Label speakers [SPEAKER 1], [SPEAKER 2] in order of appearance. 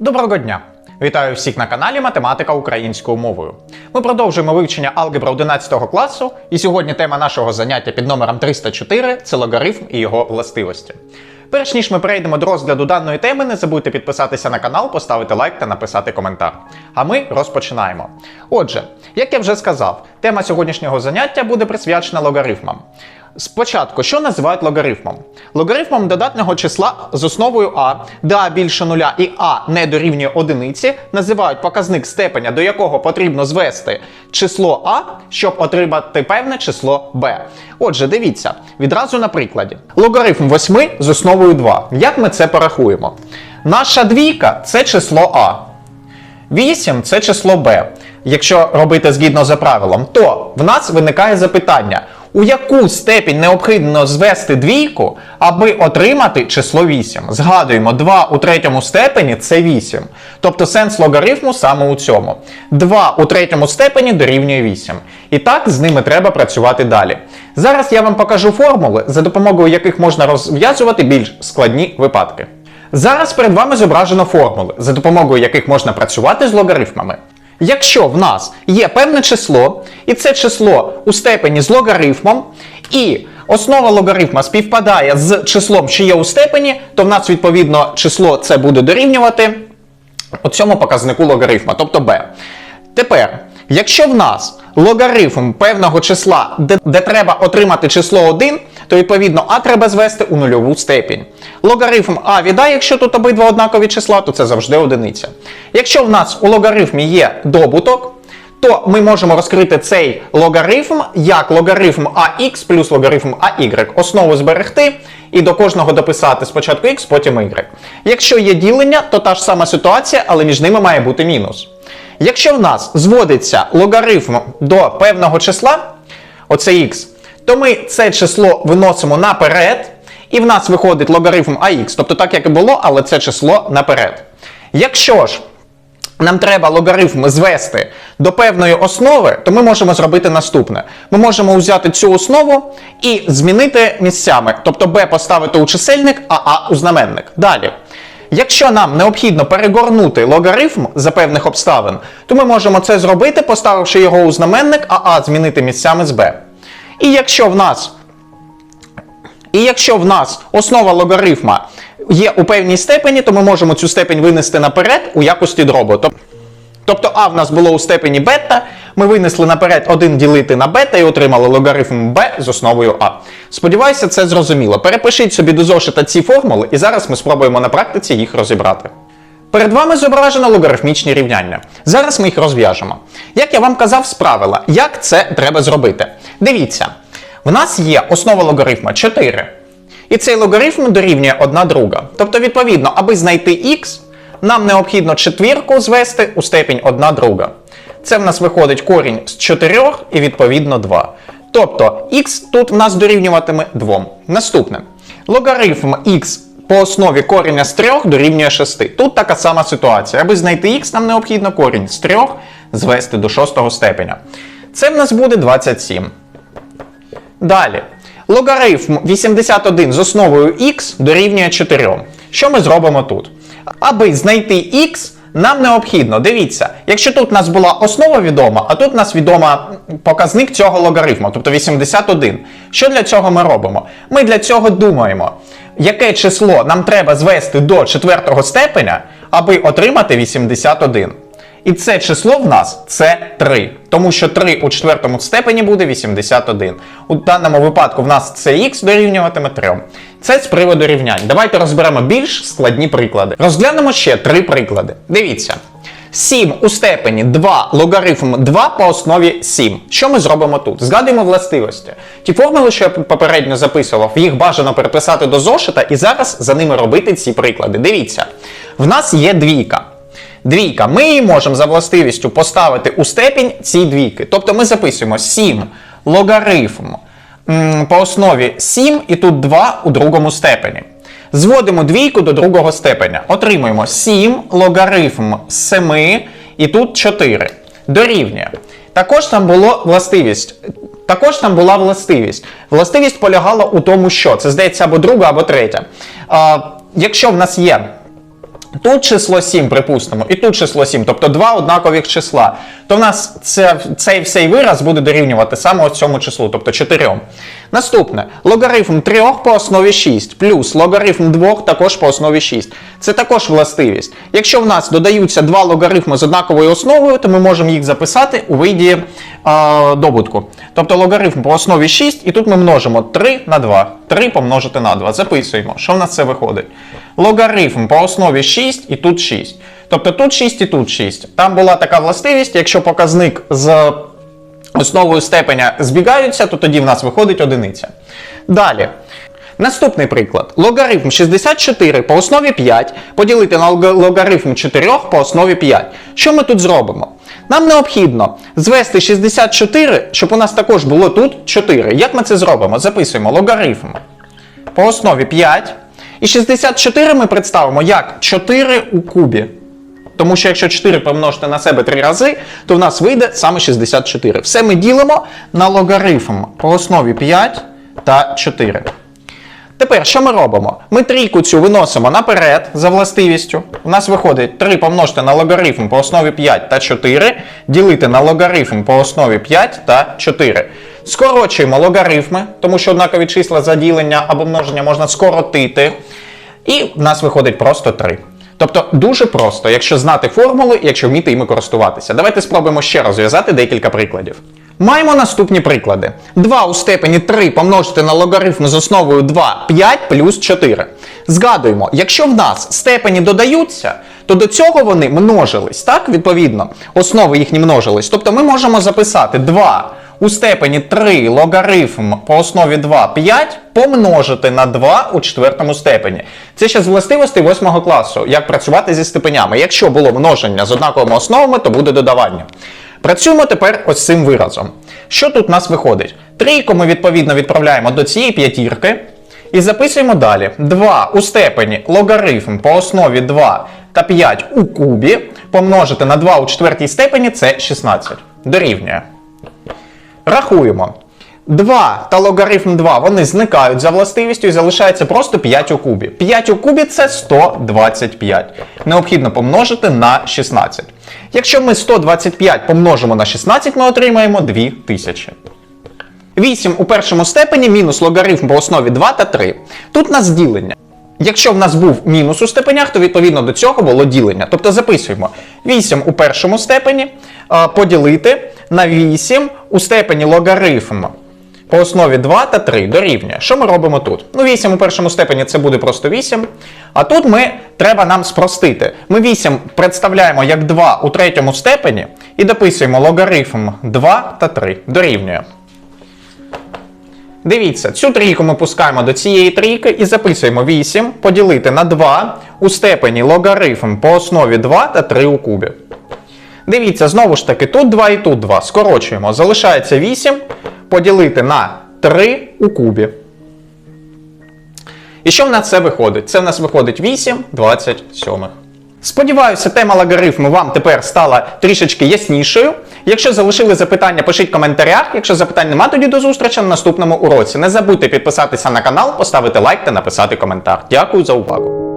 [SPEAKER 1] Доброго дня! Вітаю всіх на каналі Математика українською мовою. Ми продовжуємо вивчення алгебри 11 класу, і сьогодні тема нашого заняття під номером 304 це логарифм і його властивості. Перш ніж ми перейдемо до розгляду даної теми, не забудьте підписатися на канал, поставити лайк та написати коментар. А ми розпочинаємо. Отже, як я вже сказав, тема сьогоднішнього заняття буде присвячена логарифмам. Спочатку, що називають логарифмом? Логарифмом додатнього числа з основою а, де а більше нуля і а не дорівнює одиниці, називають показник степеня, до якого потрібно звести число а, щоб отримати певне число b. Отже, дивіться, відразу на прикладі. Логарифм 8 з основою 2. Як ми це порахуємо? Наша двійка це число а. 8 це число b. Якщо робити згідно за правилом, то в нас виникає запитання, у яку степінь необхідно звести двійку, аби отримати число 8. Згадуємо, 2 у третьому степені це 8. Тобто сенс логарифму саме у цьому. 2 у третьому степені дорівнює 8. І так з ними треба працювати далі. Зараз я вам покажу формули, за допомогою яких можна розв'язувати більш складні випадки. Зараз перед вами зображено формули, за допомогою яких можна працювати з логарифмами. Якщо в нас є певне число, і це число у степені з логарифмом, і основа логарифма співпадає з числом, що є у степені, то в нас відповідно число це буде дорівнювати цьому показнику логарифма, тобто b. Тепер, якщо в нас логарифм певного числа, де, де треба отримати число 1, то відповідно а треба звести у нульову степінь. Логарифм а від а, якщо тут обидва однакові числа, то це завжди одиниця. Якщо в нас у логарифмі є добуток, то ми можемо розкрити цей логарифм як логарифм ax плюс логарифм ay. Основу зберегти і до кожного дописати спочатку x, потім y. Якщо є ділення, то та ж сама ситуація, але між ними має бути мінус. Якщо в нас зводиться логарифм до певного числа, оце x, то ми це число виносимо наперед, і в нас виходить логарифм ax, тобто так, як і було, але це число наперед. Якщо ж нам треба логарифм звести до певної основи, то ми можемо зробити наступне. Ми можемо взяти цю основу і змінити місцями, тобто b поставити у чисельник, а а у знаменник. Далі. Якщо нам необхідно перегорнути логарифм за певних обставин, то ми можемо це зробити, поставивши його у знаменник, а а змінити місцями з b. І якщо в нас і якщо в нас основа логарифма є у певній степені, то ми можемо цю степень винести наперед у якості дробу. Тобто А в нас було у степені бета, ми винесли наперед 1 ділити на бета і отримали логарифм b з основою А. Сподіваюся, це зрозуміло. Перепишіть собі до зошита ці формули, і зараз ми спробуємо на практиці їх розібрати. Перед вами зображено логарифмічні рівняння. Зараз ми їх розв'яжемо. Як я вам казав з правила, як це треба зробити? Дивіться, в нас є основа логарифма 4. І цей логарифм дорівнює одна друга. Тобто, відповідно, аби знайти х, нам необхідно четвірку звести у степінь 1 друга. Це в нас виходить корінь з 4 і відповідно 2. Тобто х тут в нас дорівнюватиме 2. Наступне. Логарифм х по основі коріння з 3 дорівнює 6. Тут така сама ситуація. Аби знайти х, нам необхідно корінь з 3 звести до 6 степеня. Це в нас буде 27. Далі. Логарифм 81 з основою х дорівнює 4. Що ми зробимо тут? Аби знайти х, нам необхідно, дивіться, якщо тут у нас була основа відома, а тут у нас відома показник цього логарифму, тобто 81. Що для цього ми робимо? Ми для цього думаємо, яке число нам треба звести до четвертого степеня, аби отримати 81. І це число в нас це 3. Тому що 3 у четвертому степені буде 81. У даному випадку в нас це х дорівнюватиме 3. Це з приводу рівнянь. Давайте розберемо більш складні приклади. Розглянемо ще три приклади. Дивіться. 7 у степені 2 логарифм 2 по основі 7. Що ми зробимо тут? Згадуємо властивості. Ті формули, що я попередньо записував, їх бажано переписати до зошита і зараз за ними робити ці приклади. Дивіться, в нас є двійка. Двійка. Ми її можемо за властивістю поставити у степінь ці двійки. Тобто ми записуємо 7 логарифм по основі 7 і тут 2 у другому степені. Зводимо двійку до другого степеня. Отримуємо 7 логарифм 7 і тут 4. Дорівнює. Також там було властивість. Також там була властивість. Властивість полягала у тому, що це здається або друга, або третя. А, якщо в нас є Тут число 7, припустимо, і тут число 7, тобто два однакових числа. То в нас це, цей всей вираз буде дорівнювати саме цьому числу, тобто 4. Наступне логарифм 3 по основі 6, плюс логарифм 2 також по основі 6. Це також властивість. Якщо в нас додаються два логарифми з однаковою основою, то ми можемо їх записати у виді е, добутку. Тобто логарифм по основі 6, і тут ми множимо 3 на 2. 3 помножити на 2. Записуємо. Що в нас це виходить? Логарифм по основі 6 і тут 6. Тобто тут 6 і тут 6. Там була така властивість, якщо показник з основою степеня збігаються, то тоді в нас виходить одиниця. Далі. Наступний приклад. Логарифм 64 по основі 5 поділити на логарифм 4 по основі 5. Що ми тут зробимо? Нам необхідно звести 64, щоб у нас також було тут 4. Як ми це зробимо? Записуємо логарифм по основі 5. І 64 ми представимо як 4 у кубі. Тому що якщо 4 помножити на себе 3 рази, то в нас вийде саме 64. Все ми ділимо на логарифм по основі 5 та 4. Тепер що ми робимо? Ми трійку цю виносимо наперед за властивістю. У нас виходить 3 помножити на логарифм по основі 5 та 4, ділити на логарифм по основі 5 та 4. Скорочуємо логарифми, тому що однакові числа за ділення або множення можна скоротити. І в нас виходить просто 3. Тобто дуже просто, якщо знати формули, якщо вміти іми користуватися. Давайте спробуємо ще розв'язати декілька прикладів. Маємо наступні приклади. 2 у степені 3 помножити на логарифм з основою 2 5 плюс 4. Згадуємо, якщо в нас степені додаються, то до цього вони множились, так? Відповідно, основи їхні множились. Тобто ми можемо записати 2 у степені 3 логарифм по основі 2 5 помножити на 2 у четвертому степені. Це ще з властивостей 8 класу, як працювати зі степенями. Якщо було множення з однаковими основами, то буде додавання. Працюємо тепер ось цим виразом. Що тут у нас виходить? Трійку ми відповідно відправляємо до цієї п'ятірки. І записуємо далі. 2 у степені логарифм по основі 2 та 5 у кубі помножити на 2 у четвертій степені це 16. Дорівнює. Рахуємо. 2 та логарифм 2 вони зникають за властивістю і залишається просто 5 у кубі. 5 у кубі це 125. Необхідно помножити на 16. Якщо ми 125 помножимо на 16, ми отримаємо 2000. 8 у першому степені мінус логарифм по основі 2 та 3. Тут нас ділення. Якщо в нас був мінус у степенях, то відповідно до цього було ділення. Тобто записуємо 8 у першому степені поділити на 8 у степені логарифм по основі 2 та 3 дорівнює. Що ми робимо тут? Ну, 8 у першому степені це буде просто 8. А тут ми треба нам спростити. Ми 8 представляємо як 2 у третьому степені і дописуємо логарифм 2 та 3 дорівнює. Дивіться, цю трійку ми пускаємо до цієї трійки і записуємо 8 поділити на 2 у степені логарифм по основі 2 та 3 у кубі. Дивіться, знову ж таки, тут 2 і тут 2. Скорочуємо. Залишається 8 поділити на 3 у кубі. І що в нас це виходить? Це в нас виходить 8 27. Сподіваюся, тема логарифму вам тепер стала трішечки яснішою. Якщо залишили запитання, пишіть в коментарях. Якщо запитань нема, тоді до зустрічі на наступному уроці. Не забудьте підписатися на канал, поставити лайк та написати коментар. Дякую за увагу.